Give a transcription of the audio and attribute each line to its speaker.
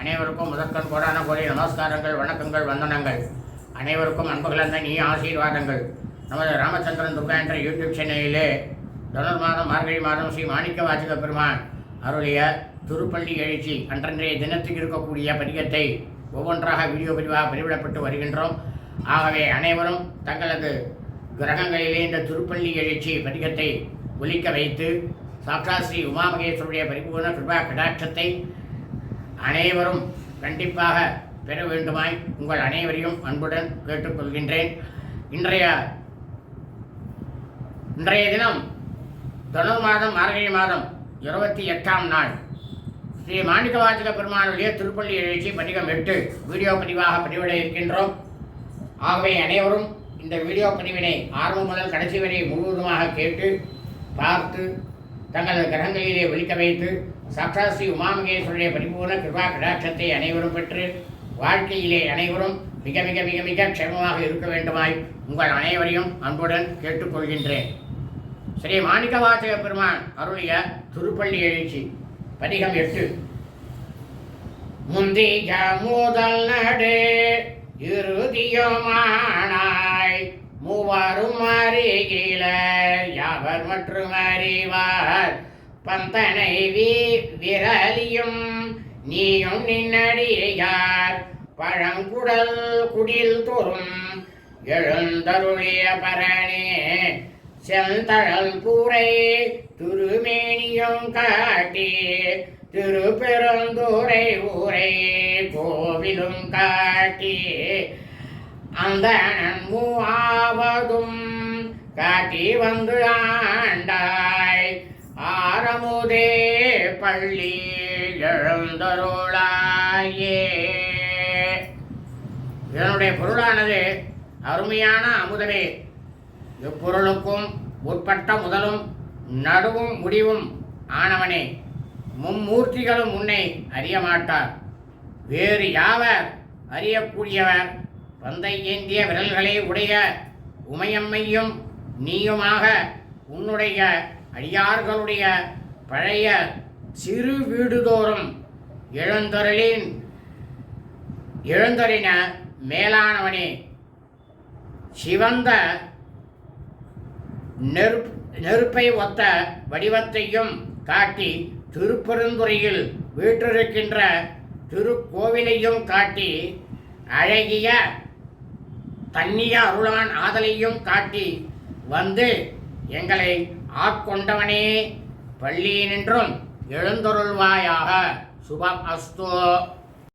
Speaker 1: அனைவருக்கும் முதற்கண் கோடான கோடி நமஸ்காரங்கள் வணக்கங்கள் வந்தனங்கள். அனைவருக்கும் அன்புகளந்த நீ ஆசீர்வாதங்கள். நமது ராமச்சந்திரன் துர்கா என்ற யூடியூப் சேனலிலே தொடர் மாதம் மார்கழி மாதம் ஸ்ரீ மாணிக்க வாசக பெருமான் அருளிய திருப்பள்ளி எழுச்சி அன்றன்றைய தினத்துக்கு இருக்கக்கூடிய பதிகத்தை ஒவ்வொன்றாக வீடியோ பதிவாக பதிவிடப்பட்டு வருகின்றோம். ஆகவே அனைவரும் தங்களது கிரகங்களிலே இந்த திருப்பள்ளி எழுச்சி பதிகத்தை ஒலிக்க வைத்து சாக்ஷாத் ஸ்ரீ உமாமகேஸ்வருடைய பரிபூர்ண கிருபா கடாட்சத்தை அனைவரும் கண்டிப்பாக பெற வேண்டுமாய் உங்கள் அனைவரையும் அன்புடன் கேட்டுக்கொள்கின்றேன். இன்றைய இன்றைய தினம் தொண்ணூறு மாதம் மார்கழி மாதம் இருபத்தி எட்டாம் நாள். ஸ்ரீ மாணிக்கவாச்சக பெருமானுடைய திருப்பள்ளி எழுச்சி பதிகம் எட்டு வீடியோ பதிவாக பதிவிட இருக்கின்றோம். ஆகவே அனைவரும் இந்த வீடியோ பதிவினை ஆரம்பம் முதல் கடைசி வரை முழுவதுமாக கேட்டு பார்த்து தங்களது கிரகங்களிலே ஒலிக்க வைத்து சாக்ஷாத் ஸ்ரீ உமாமகேஸ்வருடைய பரிபூர்ண கிருபா கடாட்சத்தை அனைவரும் பெற்று வாழ்க்கையிலே அனைவரும் மிக மிக மிக மிக க்ஷமமாக இருக்க வேண்டுமாய் உங்கள் அனைவரையும் அன்புடன் கேட்டுக்கொள்கின்றேன். ஸ்ரீ மாணிக்கவாசக பெருமான் அருளிய திருப்பள்ளி எழுச்சி பதிகம் எட்டு முந்திய முதல் நடு இறுதியுமானாய் மூவரும் அறிகிலர் யாவர் மற்றும் அறிவார். பந்தனை வீ விரலியும் நீயும் நின்னடியார் பழங்குடல் குடில் தோறும் எழுந்தருளிய பரணே. செந்தழல் கூரை திருமேனியும் காட்டி திருப்பெருந்தூரை ஊரை கோவிலும் காட்டி. அந்த மூவாவதும் காட்டி வந்து ஆண்டாய் ஆரமுதே பள்ளி எழுந்தருளாயே. இதனுடைய பொருளானது அருமையான அமுதனே எப்பொருளுக்கும் உட்பட்ட முதலும் நடுவும் முடிவும் ஆனவனே. மும்மூர்த்திகளும் உன்னை அறிய மாட்டார். வேறு யாவர் அறியக்கூடியவர்? பந்தை ஏந்திய விரல்களே உடைய உமையம்மையும் நீயுமாக உன்னுடைய அடியார்களுடைய பழைய சிறு வீடுதோறும் எழுந்தருளின் எழுந்தறின மேலானவனே சிவந்த நெருப் நெருப்பை ஒத்த வடிவத்தையும் காட்டி திருப்பெருந்துறையில் வீற்றிருக்கின்ற திருக்கோவிலையும் காட்டி அழகிய தன்னிய அருளான் ஆதலையும் காட்டி வந்து எங்களை ஆட்கொண்டவனே பள்ளியினின்றும் எழுந்தொருள்வாயாக. சுபம் அஸ்து.